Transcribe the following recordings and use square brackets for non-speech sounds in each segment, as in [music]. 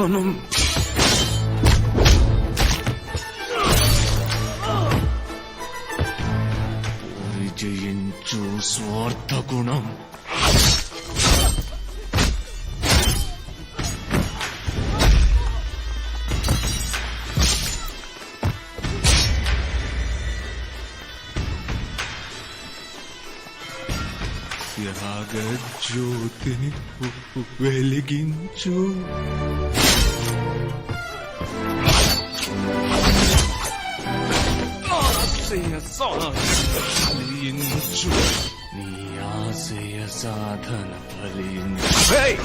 మనసున విజయించు స్వార్థ గుణం త్యాగ జ్యోతిని వెలిగించు ఆశయ ఫలించు నీ ఆశయ సాధన ఫలించు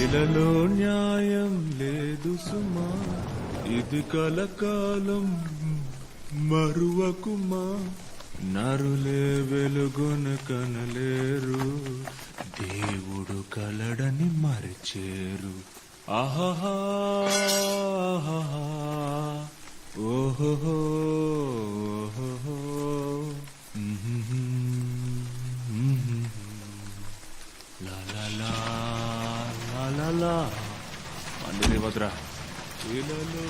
ఇలలో న్యాయం లేదు సుమా. ఇది కలకాలం మరువకుమా. నరులే వెలుగున కనలేరు. దేవుడు కలడని మరిచేరు. ఆహా ఓహో లా అందుకే వద్రా ఇలలో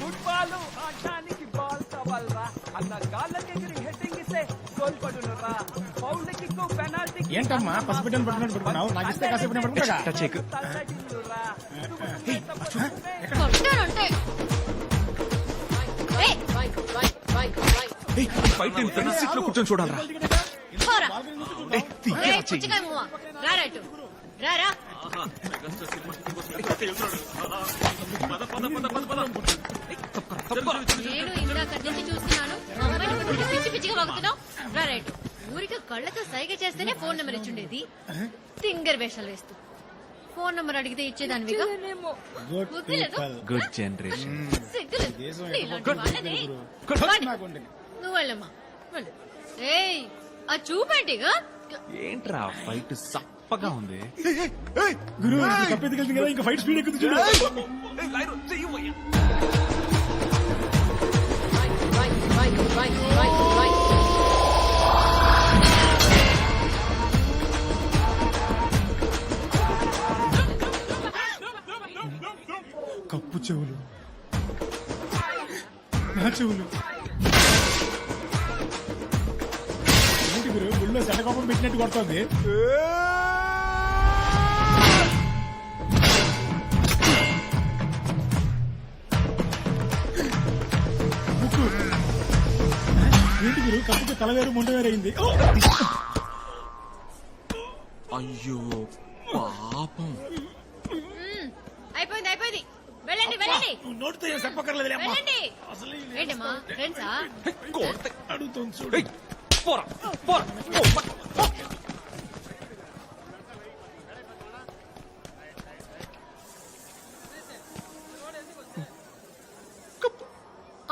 ఫుట్బాల్ ఆడడానికి బాల్ కావాలరా అన్న గాళ్ళకి ఎగిరి హెడ్డింగ్ ఇస్తే గోల్ పడునురా. ఫౌల్ కిక్ పెనాల్టీ ఏంటమ్మా? పసిబిడ్డను పట్టుకున్నట్టు పట్టుకున్నావు? నాకు ఇస్తే కాసేపు నేను పట్టుకుంటా కొట్టారంటే ఏయ్, ఫైట్ నేను ఫ్రంట్ సీట్లో కూర్చొని చూడాలరా. పోరా. పుచ్చకాయ మువ్వ. రారా. నేను ఇందాక నుంచి చూస్తున్నాను మా అమ్మాయిని పట్టుకుని పిచ్చి పిచ్చిగా వాగుతున్నావు రారా ఇటు. ఊరికే కళ్ళతో సైగ చేస్తేనే ఫోన్ నెంబర్ ఇచ్చుండేది తింగర్ వేషాలు వేస్తూ ఫోన్ నెంబర్ అడిగితే? Good generation. వాడి. నువ్వు వెళ్ళమ్మా వెళ్ళు. ఏయ్ ఆ చూపేంటిగా ఏంట్రా ఫైట్ సప్పగా ఉంది. గురు కదా ఇంకా ఫైట్ స్పీడ్ ఎక్కుతుంది చూడు. కప్పు చెవులు. నా చెవులు. ఏంటి గురు గుళ్ళో శటకోపం పెట్టినట్టు కొడుతుంది? ఏంటి గురు కప్పుకి తల వేరు ముండ వేరు అయింది. ఓ! అయ్యో పాపం. అయిపోయింది అయిపోయింది. వెళ్ళండి వెళ్ళండి. నువ్వు నోటితో ఏం చెప్పక్కర్లేదులే అమ్మా. వెళ్ళండి. ఏంటమ్మా ఫ్రెండ్సా? అడుగుతుంది చూడు. పోరా పోరా.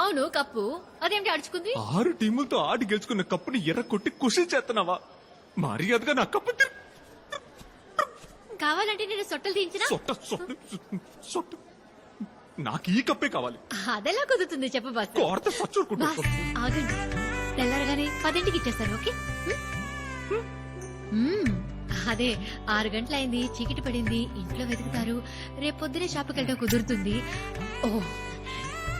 అవును కప్పు. అదేంటి అడుచుకుంది? ఆరు టీములతో ఆడి గెలుచుకున్న కప్పుని ఎర్ర కొట్టి కుషి చేస్తున్నావా మర్యాదగా నా కప్పు తిరు. కావాలంటే నేను సొట్టలు తీయించిన? సొట్ట సొట్ట సొట్ట. నాకు ఈ కప్పే కావాలి. అదెలా కుదురుతుంది చెప్పు బాస్. కోరత సచ్చుకుంటా బాస్ ఆగండి. తెల్లారగానే పదింటికి ఇచ్చేస్తాను ఓకే? హ్మ్? మ్మ్. అదే ఆరు గంటలైంది చీకటి పడింది ఇంట్లో వెతుకుతారు. రేపు పొద్దునే షాప్కి వెళ్ళడం కుదురుతుంది. ఓ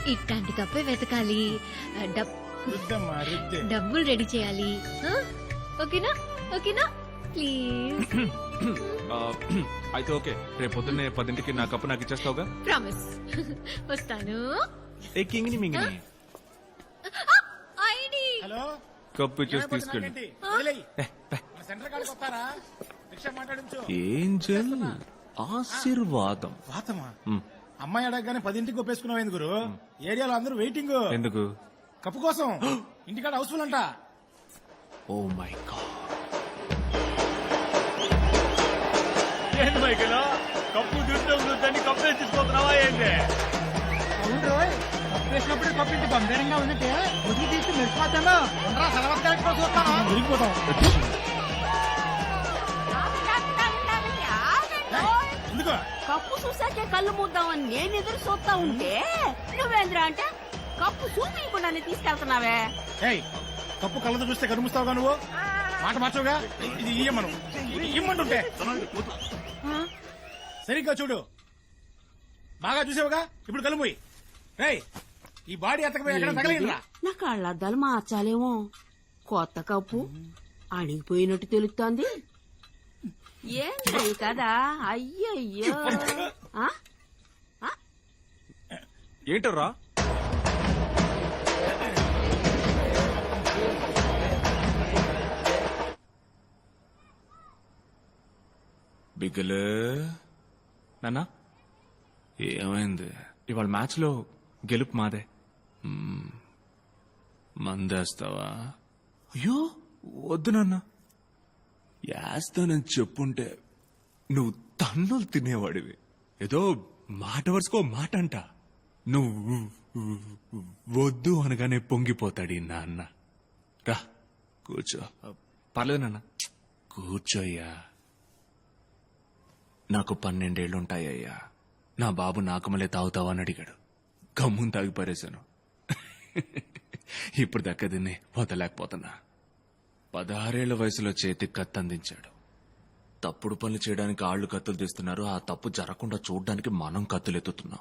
ఇట్లాంటి కప్పే వెతకాలి. డబ్- డబ్బులు రెడీ చేయాలి. ఆ? ఓకేనా? ఓకేనా? ప్లీజ్. అయితే ఓకే. రేపు పొద్దున్నే పదింటికి నా కప్పు నాకు ఇచ్చేస్తావుగా? ప్రామిస్. వస్తాను. ఏ కింగిని మింగిని? ఐడి. హలో? కప్పు ఇచ్చేసి తీసుకెళ్ళి. నాకేంటి? వదిలేయ్. మన సెంటర్ కాడికి వస్తారా? రిక్షా మాట్లాడించు. ఏంజల్? ఆశీర్వాదం. వాతమా? అమ్మాయి అడగగానే పదింటికి ఒప్పేసుకున్నావు గురు? ఏరియాలో అందరూ వెయిటింగ్. ఎందుకు? కప్పు కోసం. ఇంటికాడ హౌస్ఫుల్ అంట. Oh my god. ఏంటి మైకిల్? కప్పు దుడ్డం దుద్దని కప్పే తీసుకుంటున్నావా ఏంటి వేసినప్పుడు పప్పింటి బంగారంగా ఉందంటే తీసి మెరిసిపోతాను. ఉండరా చూస్తాను ఎందుకో? కప్పు చూసాకే కళ్ళు మూద్దామని నేను ఎదురు చూస్తా ఉంటే నువ్వేంద్రా అంటే కప్పు చూపించకుండానే తీసుకెళ్తున్నావే. ఏయ్ కప్పు కళ్ళతో చూస్తే కనుముస్తావుగా నువ్వు? మాట మార్చవుగా? ఇది ఇయ్యమను. ఇమ్మంటుంటే. సరిగ్గా చూడు. బాగా చూసావుగా? ఇప్పుడు కలుమోయి. రేయ్ ఈ బాడీ ఎత్తకపోయి ఎక్కడ తగలేదురా? నా కళ్ళద్దాలు మార్చాలేమో. కొత్త కప్పు. అణిగిపోయినట్టు తెలుస్తోంది. ఏంటి కదా అయ్యయ్యో. ఆ? ఏంటరా బిగ్గలు నాన్న? ఏమైంది? ఇవాళ మ్యాచ్లో గెలుపు మాదే. మందేస్తావా? అయ్యో వద్దు నాన్న. యాస్తానని చెప్పుంటే నువ్వు తన్నులు తినేవాడివి. ఏదో మాట వరుసుకో మాట అంట నువ్వు వద్దు అనగానే పొంగిపోతాడు ఈ నాన్న. రా కూర్చో. పర్లేదు నాన్న. కూర్చోయ్యా. నాకు పన్నెండేళ్ళుంటాయ్యా నా బాబు నాకమలే తాగుతావా అని అడిగాడు. గమ్మున తాగి పారేశాను. [laughs] ఇప్పుడు దక్క దీన్ని వదలేకపోతున్నా. పదహారేళ్ళ వయసులో చేతికి కత్తందించాడు తప్పుడు పనులు చేయడానికి ఆళ్ళు కత్తులు తీస్తున్నారు. ఆ తప్పు జరగకుండా చూడడానికి మనం కత్తులు ఎత్తుతున్నాం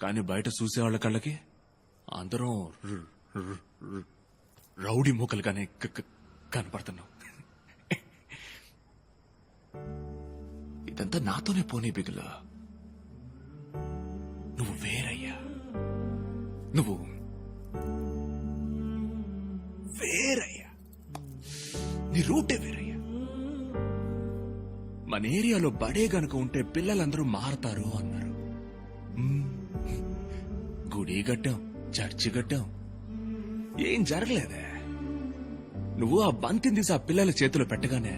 కానీ బయట చూసేవాళ్ళ కళ్ళకి అందరం రౌడీ మూకలుగానే కనపడుతున్నాం. ఇదంతా నాతోనే పోనీ బిగుల. నువ్వు వేరయ్యా. నువ్వు నీ రూటే వేరయ్యా మన ఏరియాలో బడే గనుక ఉంటే పిల్లలందరూ మారతారు అన్నారు. గుడి గడ్డం చర్చి గడ్డం ఏం జరగలేదే? నువ్వు ఆ బంతిని తీసి ఆ పిల్లల చేతిలో పెట్టగానే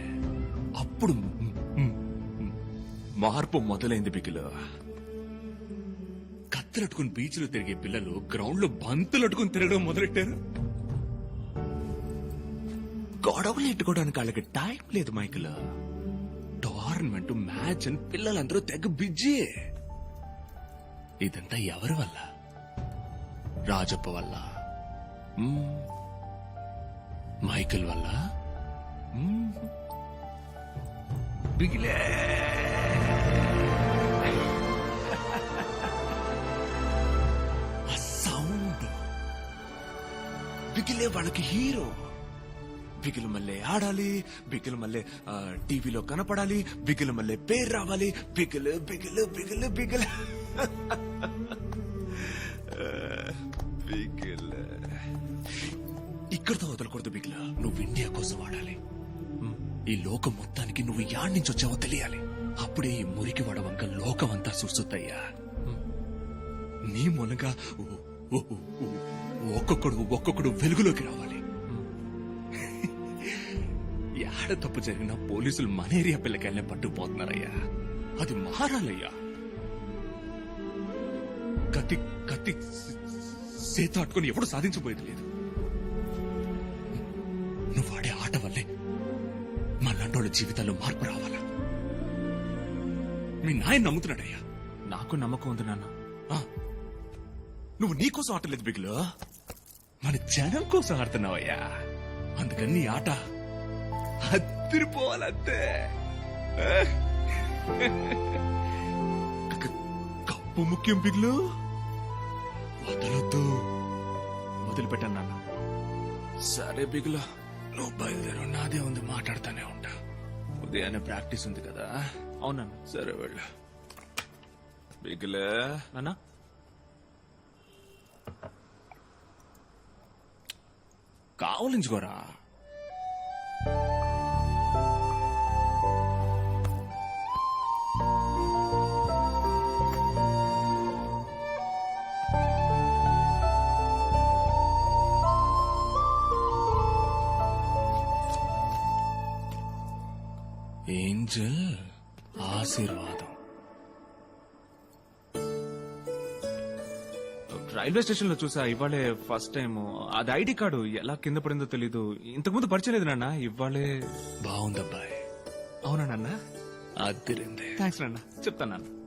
అప్పుడు మార్పు మొదలైంది బిగిలో కత్తులట్టుకుని బీచ్లో తిరిగే పిల్లలు గ్రౌండ్లో తిరగడం మొదలెట్టారు? గొడవలు ఎట్టుకోవడానికి వాళ్ళకి టైం లేదు మైకిల్. టోర్నమెంట్ మ్యాచ్ అని పిల్లలందరూ తెగ బిజీ. ఇదంతా ఎవరి వల్ల? రాజప్ప వల్ల? మైకిల్ వల్ల? బిగిలే. సౌండ్ బిగిలే వాళ్ళకి హీరో. బిగిలు మళ్ళీ ఆడాలి బిగిలు మళ్ళీ టీవీలో కనపడాలి బిగిలు మళ్ళీ పేరు రావాలి బిగిలు బిగిలు బిగిలు బిగిలు. [laughs] బిగిలు. వదలకూడదు బిగిల. నువ్వు ఇండియా కోసం ఆడాలి ఈ లోకం మొత్తానికి నువ్వు యాడ్ నుంచి వచ్చావో తెలియాలి. అప్పుడే ఈ మురికి వడవంక లోకం అంతా సుర్సుద్దయ్యా నీ మూలంగా ఒక్కొక్కడు ఒక్కొక్కడు వెలుగులోకి రావాలి. యాడ తప్పు జరిగినా పోలీసులు మన ఏరియా పిల్లకాయలనే పట్టుకుపోతున్నారయ్యా. అది మారాలయ్యా కత్తి కత్తి సేత అట్టుకుని ఎప్పుడు సాధించబోయేది లేదు. నువ్వు ఆడే ఆట వల్లే మళ్ళంటోళ్ళ జీవితాల్లో మార్పు రావాలా? మీ నాయన నమ్ముతున్నాడయ్యా. నాకు నమ్మకం ఉంది నాన్న. నువ్వు నీ కోసం ఆటలేదు బిగులు. మన జనం కోసం ఆడుతున్నావయ్యా. అందుకని నీ ఆట అద్దరిపోవాలంతే క- కప్పు ముఖ్యం బిగులు వదలొద్దు. వదిలిపెట్టాను నాన్న. సరే బిగులు నువ్వు బయలుదేరు. నాదే ఉంది మాట్లాడుతూనే ఉంటా. ఉదయాన్నే ప్రాక్టీస్ ఉంది కదా? అవునా? సరే వెళ్ళు. బిగులే నాన్న? కావలించుకోరా? ఏంజల్ ఆశీర్వాదం. రైల్వే స్టేషన్లో చూసా ఇవాళే ఫస్ట్ టైం అది ఐడి కార్డు ఎలా కింద పడిందో తెలీదు. ఇంతకుముందు పరిచయం లేదు నాన్న ఇవాళే బాగుందబ్బాయి. అవునా నాన్న? అదిరింది థ్యాంక్స్ నాన్న. చెప్తాను నాన్న.